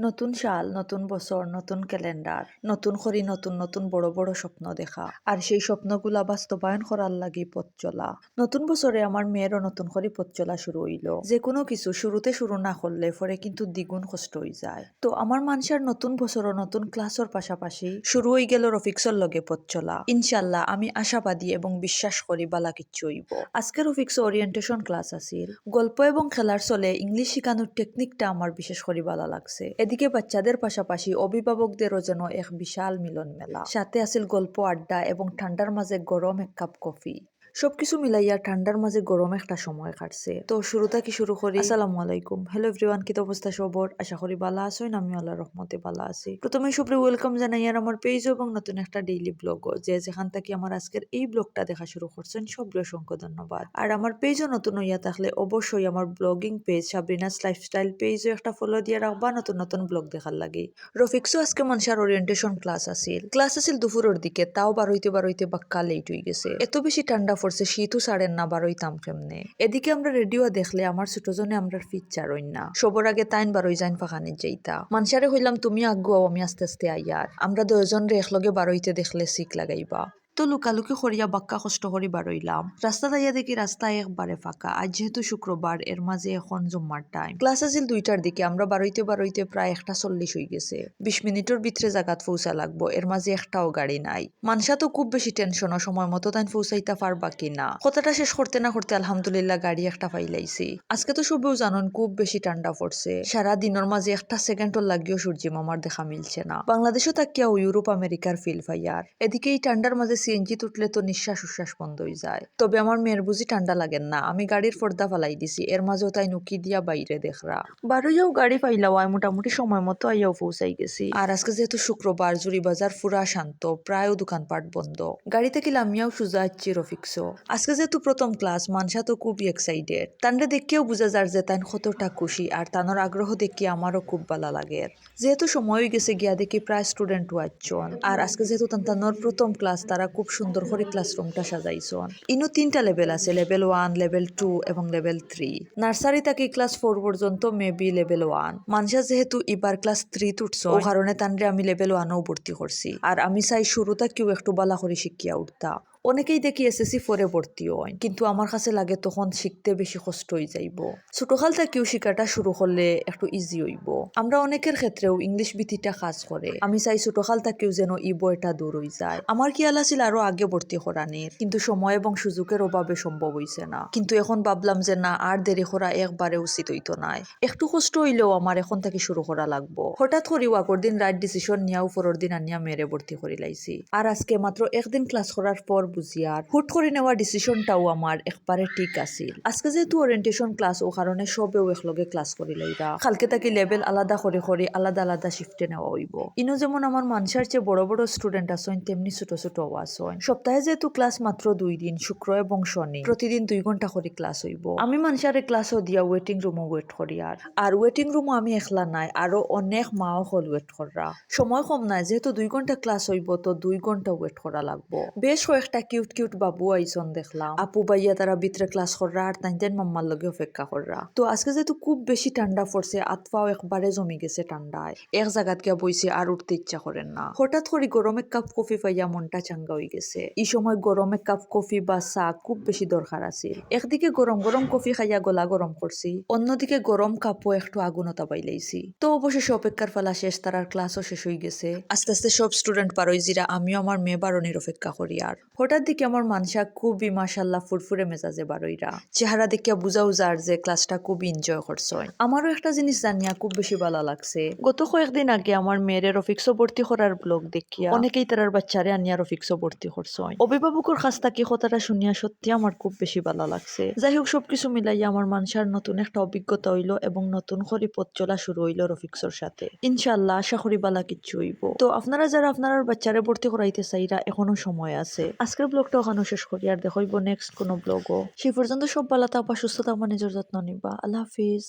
নতুন সাল নতুন বছর নতুন ক্যালেন্ডার নতুন করি নতুন নতুন বড় বড় স্বপ্ন দেখা। আর সেই স্বপ্নগুলা বাস্তবায়ন করার লাগি পথ চলা। নতুন বছরে আমার মেয়েরও নতুন করে পথ চলা শুরু হইল। যে কোনো কিছু শুরুতে শুরু না করলে পরে কিন্তু দ্বিগুণ কষ্ট হয়ে যায়। তো আমার মানুষের নতুন বছরও নতুন ক্লাসের পাশাপাশি শুরু হয়ে গেল রফিক্সর লগে পথ চলা। ইনশাল্লাহ আমি আশাবাদী এবং বিশ্বাস করি বালা কিচ্ছু হইব। আজকে রফিক্স ওরিয়েন্টেশন ক্লাস আছিল। গল্প এবং খেলার চলে ইংলিশ শিখানোর টেকনিকটা আমার বিশেষ করে ভালো লাগছে। এদিকে বাচ্চাদের পাশাপাশি অভিভাবকদেরও যেন এক বিশাল মিলন মেলা সাথে আছিল গল্প, আড্ডা এবং ঠান্ডার মাঝে গরম এক কাপ কফি। সবকিছু মিলাইয়া ঠান্ডার মাঝে গরম একটা সময় কাটছে। তো শুরুটা কি শুরু করি? আসসালামু আলাইকুম। হ্যালো এভরিওয়ান কি তো অবস্থা সবর? আশা করি ভালো আছেন আমি আল্লাহ রহমতে ভালো আছি। প্রথমে সবরে ওয়েলকাম জানাই আর আমার পেজ এবং নতুন একটা ডেইলি ব্লগ যে যেখান থেকে আমার আজকের এই ব্লগটা দেখা শুরু করছেন সবরে অসংখ্য ধন্যবাদ। আর আমার পেজও নতুন হইয়া থাকলে অবশ্যই আমার ব্লগিং পেজ সাবরিনাস লাইফস্টাইল পেজও একটা ফলো দিয়ে রাখবা নতুন নতুন ব্লগ দেখার লাগে। রফিক্সও আজকে মনসার ওরিয়েন্টেশন ক্লাস আছিল। ক্লাস আছিল দুপুরের দিকে তাও বারইতে বারইতে বাক্কা লেট হয়ে গেছে। এত বেশি ঠান্ডা পড়ছে শীতও ছাড়েন না বারোইতাম কেমনে? এদিকে আমরা রেডিও দেখলে আমার ছোটজনে আমরা ফিচার হইন না। সবর আগে তাইন বারোই যাইন ফাঁকানি যাইতা। মানসারে হইলাম, তুমি আগুয়াও আমি আস্তে আস্তে আইয়ার। আমরা দুজন রে একলগে বারোইতে দেখলে শিখ লাগাইবা। তো লুকালুকি করিয়া বাক্কা কষ্ট করি বারইলাম রাস্তা দাইয়া দেখি রাস্তা একবারে ফাঁকা। আজ যেহেতু শুক্রবার এর মাঝে এখন জুম্মার টাইম ক্লাস আছিল দুইটার দিকে। আমরা বারইতে বারইতে প্রায় একটা চল্লিশ হয়ে গেছে। বিশ মিনিটের ভিতরে জাগাত পৌঁছা লাগবো। এর মাঝে একটাও গাড়ি নাই। মানসা তো খুব বেশি টেনশন সময় মতো তাই পৌঁছাইতে পারবা কি না। কথাটা শেষ করতে না করতে আলহামদুলিল্লাহ গাড়ি একটা পাইলাইছি আজকে তো সবেও জানন খুব বেশি ঠান্ডা পড়ছে। সারা দিনের মাঝে একটা সেকেন্ডর লাগিও সূর্যি মামার দেখা মিলছে না। বাংলাদেশও তাকিয়াও ইউরোপ আমেরিকার ফিল ফাইয়ার এদিকে এই ঠান্ডার মাঝে সিএনজি তুটলে তো নিঃশ্বাস উশ্বাস বন্ধ হয়ে যায়। তবে আমার মেয়ের বুঝি ঠান্ডা লাগেন না। আমি গাড়ির পর্দা ফালাই দিছি। এর মাঝেও তাই নুকি দিয়া বাইরে দেখরা। বারোইয়াও গাড়ি পাইলাও আয় মোটামুটি সময় মতো আইয়াও পৌঁছাই গেছি। আর আজকে যেহেতু শুক্রবার জুড়ি বাজার ফুরা শান্ত প্রায় দোকানপাট বন্ধ। গাড়ি থেকে লামিয়াও সুজা হচ্ছি রফিকসো আজকে যেহেতু প্রথম ক্লাস মানসা তো খুবই এক্সাইটেড তানরে দেখিয়েও বুঝা যার যে তাই কতটা খুশি আর তানোর আগ্রহ দেখি আমারও খুব ভালো লাগে। যেহেতু সময় গেছে গিয়া দেখি প্রায় স্টুডেন্ট ওয়াচ্ছন আর আজকে যেহেতু তান তানোর প্রথম ক্লাস তারা খুব সুন্দর করে ক্লাসরুমটা সাজাইছন ইনো তিনটা লেভেল আছে লেভেল ওয়ান লেভেল টু এবং লেভেল থ্রি নার্সারি তাকে ক্লাস ফোর পর্যন্ত মেবি লেভেল ওয়ান মানুষা যেহেতু এবার ক্লাস থ্রি তুটছ কারণে তানরে আমি লেভেল ওয়ানও ভর্তি করছি। আর আমি চাই শুরুটা কেউ একটু বালা করে শিখিয়া উঠতা। অনেকেই দেখি এসএসসি ফোরে ভর্তি হয়, কিন্তু আমার কাছে লাগে তখন শিখতে বেশি কষ্ট হয়ে যাইব। ছোটকাল থেকেও শিখাটা শুরু করলে একটু ইজি হইব। আমরা অনেকের ক্ষেত্রেও ইংলিশ ভীতিটা কাজ করে। আমি চাই ছোটকাল থেকেও যেন ই বইটা দূর হয়ে যায়। আমার খেয়াল আছিল আরও আগে ভর্তি করানির, কিন্তু সময় এবং সুযোগের অভাবে সম্ভব হইছে না। কিন্তু এখন ভাবলাম যে না, আর দেরি করা একবারে উচিত হইতো নাই। একটু কষ্ট হইলেও আমার এখন থেকে শুরু করা লাগবো। হঠাৎ করি আগর দিন রাইট ডিসিশন নিয়া উপরের দিন আনিয়া মেরে ভর্তি করে লাইছি আর আজকে মাত্র একদিন ক্লাস করার পর বুঝিয়ার হুট করে নেওয়া ডিসিশনটাও আমার একবারে ঠিক আছিল। আজকে যেহেতু ওরিয়েন্টেশন ক্লাস ও কারণে সবেও একলগে ক্লাস করি লাইরা কালকে তাকে লেভেল আলাদা করে করে আলাদা আলাদা শিফটে নেওয়া হইব। ইনো যেমন আমার মানসার চেয়ে বড় বড় স্টুডেন্ট আসেন তেমনি ছোট ছোট আসেন সপ্তাহে যেহেতু ক্লাস মাত্র দুই দিন, শুক্র এবং শনি, প্রতিদিন দুই ঘণ্টা করে ক্লাস হইব। আমি মানসারে ক্লাসও দিয়া ওয়েটিং রুমও ওয়েট করি আর। আর ওয়েটিং রুমও আমি একলা নাই, আরও অনেক মাও হল ওয়েট করা। সময় কম নাই, যেহেতু দুই ঘণ্টা ক্লাস হইব, তো দুই ঘণ্টা ওয়েট করা লাগবো। বেশ কয়েকটা কিউট কিউট বাবু আইসন দেখলাম। আপু বাইয়া তারা ভিতরে ক্লাস কররা আর তাইতেন মাম্মার লগে অপেক্ষা কররা। তো আজকে যেহেতু খুব বেশি ঠান্ডা পড়ছে আতফাও একবারে জমি গেছে ঠান্ডায়। এক জায়গাত গিয়া বইছে আর উঠতে ইচ্ছা করেন না। হঠাৎ করে গরম এক কাপ কফি পাইয়া মনটা চাঙ্গা হয়ে গেছে। এই সময় গরম এক কাপ কফি বা চা খুব বেশি দরকার আছে। একদিকে গরম গরম কফি খাইয়া গলা গরম করছি, অন্যদিকে গরম কাপও একটু আগুনতা পাইলাইছি। তো অবশেষে অপেক্ষার ফলা শেষ, তারার ক্লাসও শেষ হয়ে গেছে। আস্তে আস্তে সব স্টুডেন্ট পারই জিরা, আমিও আমার মেয়ে বারণের অপেক্ষা করি আর। হঠাৎ দিকে আমার মানসা খুবই মাসাল্লাহ ফুরফুরে মেজাজে বারইরা। চেহারা দেখিয়া বুঝাও যার যে ক্লাসটা খুব এনজয় করছয় আমারও একটা জিনিস জানিয়া খুব বেশি ভালো লাগছে। গত কয়েকদিন আগে আমার মেয়ের রফিক্সও ভর্তি করার ব্লগ দেখিয়া অনেকেই তারার বাচ্চারে আনিয়া রফিক্সও ভর্তি করছয় অভিভাবকের কাছ থেকে কথাটা শুনিয়া সত্যি আমার খুব বেশি ভালো লাগছে। যাই হোক সবকিছু মিলাইয়া আমার মানসার নতুন একটা অভিজ্ঞতা হইল এবং নতুন করে পথ চলা শুরু হইল রফিক্সর সাথে। ইনশাল্লাহ আশা করি বালা কিচ্ছু হইব। তো আপনারা যারা আপনার বাচ্চারে ভর্তি করাইতে চাইরা এখনও সময় আছে আজকের ব্লগটা ওখানে শেষ করি, আর দেখো নেক্সট কোনো ব্লগও সেই পর্যন্ত সব ভালো আবার সুস্থতা আমার নিজের যত্ন নিবা। আল্লাহ হাফিজ।